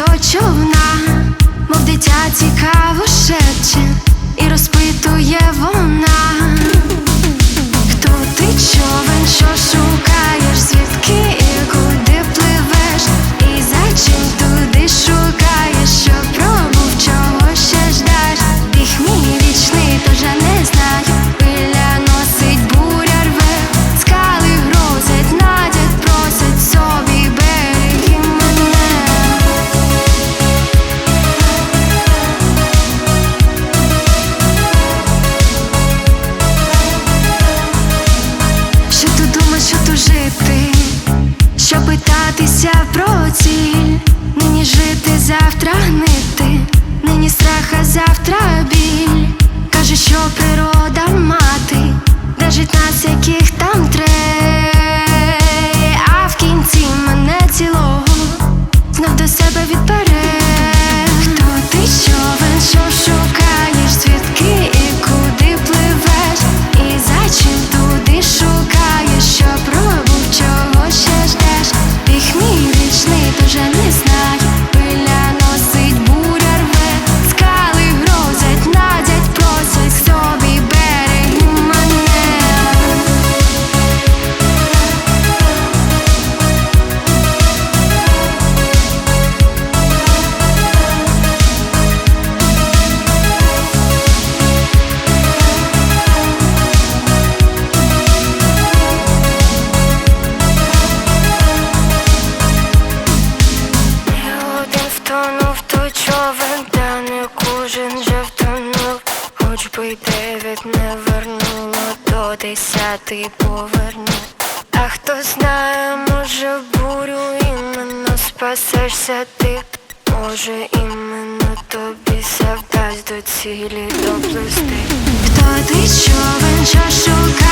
до човна, мов дитя цікаво ще. про ціль, нині жити завтра гнити, нині страха завтра біль Й дев'ять не вернуло до десятий поверну. А хто знає, може бурю іменно спасешся ти, може іменно тобі ся вдасть до цілі доплисти. Хто ти човен, що шукає?